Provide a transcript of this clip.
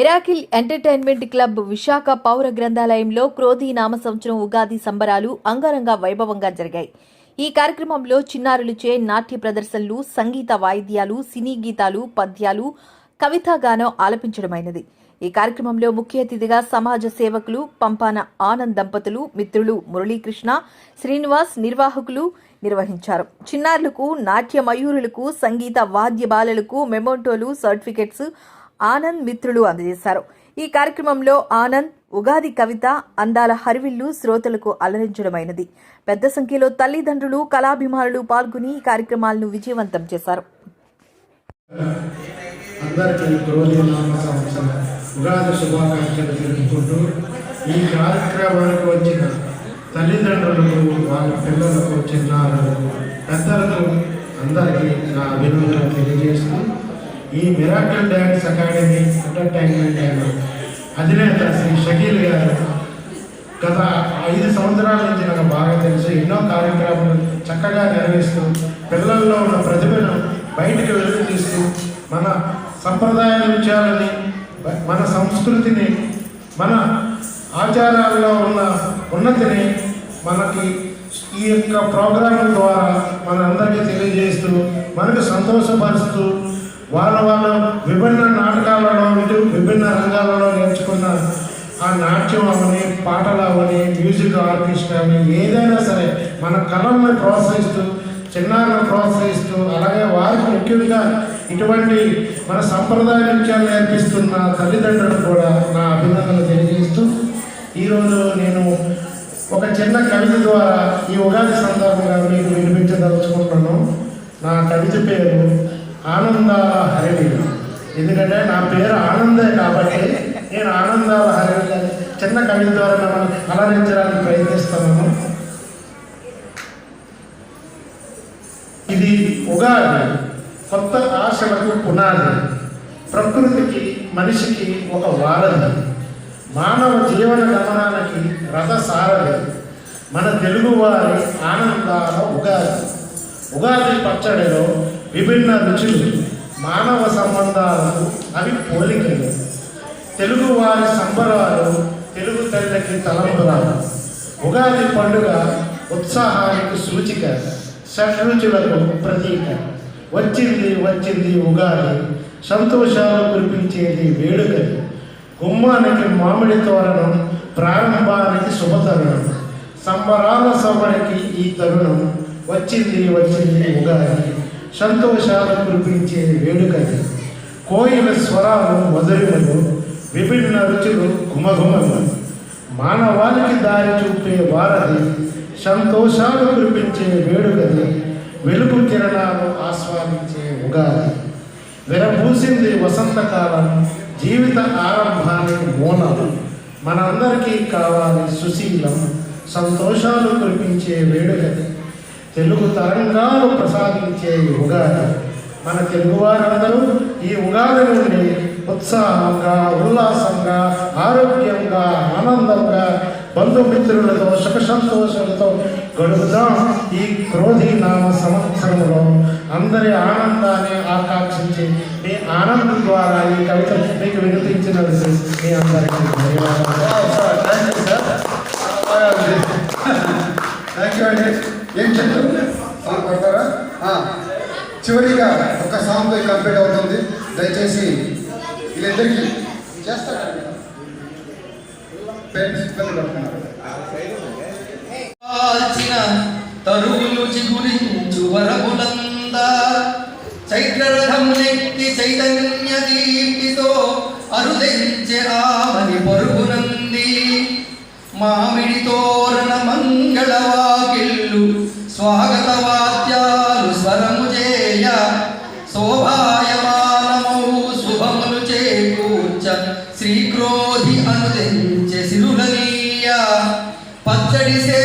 Miracle entertainment club Visakha పౌర గ్రంథాలయంలో క్రోధి నామ సంవత్సరం ఉగాది సంబరాలు అంగరంగ వైభవంగా జరిగాయి. ఈ కార్యక్రమంలో చిన్నారులచే నాట్య ప్రదర్శనలు సంగీత వాయిద్యాలు సినీ గీతాలు పద్యాలు కవితాగానం ఆలపించడమైనది. ఈ కార్యక్రమంలో ముఖ్య అతిథిగా సమాజ సేవకులు పంపాన ఆనంద్ దంపతులు మిత్రులు మురళీకృష్ణ శ్రీనివాస్ నిర్వాహకులు నిర్వహించారు. చిన్నారులకు నాట్య మయూరులకు సంగీత వాద్య బాలలకు మెమోంటోలు సర్టిఫికెట్స్ ఆనంద్ మిత్రులు అందజేశారు. ఈ కార్యక్రమంలో ఆనంద్ ఉగాది కవిత అందాల హరివిల్లు శ్రోతలకు అలరించడమైనది. పెద్ద సంఖ్యలో తల్లిదండ్రులు కళాభిమానులు పాల్గొని ఈ కార్యక్రమాలను విజయవంతం చేశారు. ఉగాది శుభాకాంక్షలు తెలుపుకుంటూ ఈ కార్యక్రమానికి వచ్చిన తల్లిదండ్రులకు వాళ్ళ పిల్లలకు చిన్నారులకు పెద్దలకు అందరికీ నా అభినందనలు తెలియజేస్తూ ఈ miracle dance academy entertainment and అధినేత శ్రీ షకీల్ గారు గత ఐదు సంవత్సరాల నుంచి నాకు బాగా తెలుసు. ఎన్నో కార్యక్రమాలు చక్కగా నిర్వహిస్తూ పిల్లల్లో ఉన్న ప్రతిభను బయటికి వెలుగు తీస్తూ మన సంప్రదాయ విషయాలని మన సంస్కృతిని మన ఆచారాల్లో ఉన్న ఉన్నతిని మనకి ఈ యొక్క ప్రోగ్రాం ద్వారా మనందరికీ తెలియజేస్తూ మనకు సంతోషపరుస్తూ వాళ్ళ వాళ్ళ విభిన్న నాటకాలలో విభిన్న రంగాలలో నేర్చుకున్న ఆ నాట్యం అవని పాటలు అవని మ్యూజిక్ ఆర్కెస్ట్రా అని ఏదైనా సరే మన కళలను ప్రోత్సహిస్తూ చిన్నారులను ప్రోత్సహిస్తూ అలాగే వారికి ముఖ్యంగా ఇటువంటి మన సంప్రదాయ నృత్యాలు నేర్పిస్తున్న తల్లిదండ్రులు కూడా నా అభినందనలు తెలియజేస్తూ ఈరోజు నేను ఒక చిన్న కవిత ద్వారా ఈ ఉగాది సందర్భంగా మీకు వినిపించదలుచుకుంటున్నాను. నా కవిత పేరు ఆనందాల హరిణి. ఎందుకంటే నా పేరు ఆనందే కాబట్టి నేను ఆనందాల హరిణి చిన్న కవిత ద్వారా మనం అలరించడానికి ప్రయత్నిస్తున్నాను. ఇది ఉగాది కొత్త ఆశలకు పునాది. ప్రకృతికి మనిషికి ఒక వారధి. మానవ జీవన గమనానికి రథసారథి. మన తెలుగువారి ఆనందాల ఉగాది. ఉగాది పచ్చడిలో విభిన్న రుచులు మానవ సంబంధాలు అవి పోలికలు. తెలుగువారి సంబరాలు తెలుగు తల్లికి తలంపురాలు. ఉగాది పండుగ ఉత్సాహానికి సూచిక షడ్రుచులకు ప్రతీక. వచ్చింది వచ్చింది ఉగాది సంతోషాలు కురిపించేది వేడుకది గుమ్మానికి మామిడి తోరణం ప్రారంభానికి శుభతరుణం. సంబరాల సభకి ఈ తరుణం వచ్చింది వచ్చింది ఉగాది. సంతోషాలు కురిపించేది వేడుకది కోయిల స్వరాలు మధురిమలు విభిన్న రుచులు గుమగుమలు మానవాళికి దారి చూపే వారది సంతోషాలు కురిపించే వేడుకది వెలుగు కిరణాలు ఆస్వాదించే ఉగాది. విరబూసింది వసంతకాలం జీవిత ఆరంభానికి మూలం మనందరికీ కావాలి సుశీలం సంతోషాలు కురిపించే వేడుకది తెలుగు తరంగాలు ప్రసాదించే ఉగాది. మన తెలుగువారందరూ ఈ ఉగాది నుండి ఉత్సాహంగా ఉల్లాసంగా ఆరోగ్యంగా ఆనందంగా బంధుమిత్రులతో సుఖ సంతోషాలతో గడుపుదాం ఈ క్రోధి నామ సంవత్సరంలో. అందరి ఆనందాన్ని ఆకాంక్షించి మీ ఆనందం ద్వారా ఈ కవిత మీకు వినిపించినది మీ అందరికీ ధన్యవాదాలు. ఒక సాంగ్ కంప్లీట్ అవుతుంది. దయచేసి వీళ్ళిద్దరికి చేస్తారు? తరువులు చిగురించు చైత్రరథం నెక్కి చైతన్య దీప్తితో అరుదెంచె ఆమని పరుగునంది. మామిడి తోరణ మంగళవాకిళ్ళు స్వాగతవా dice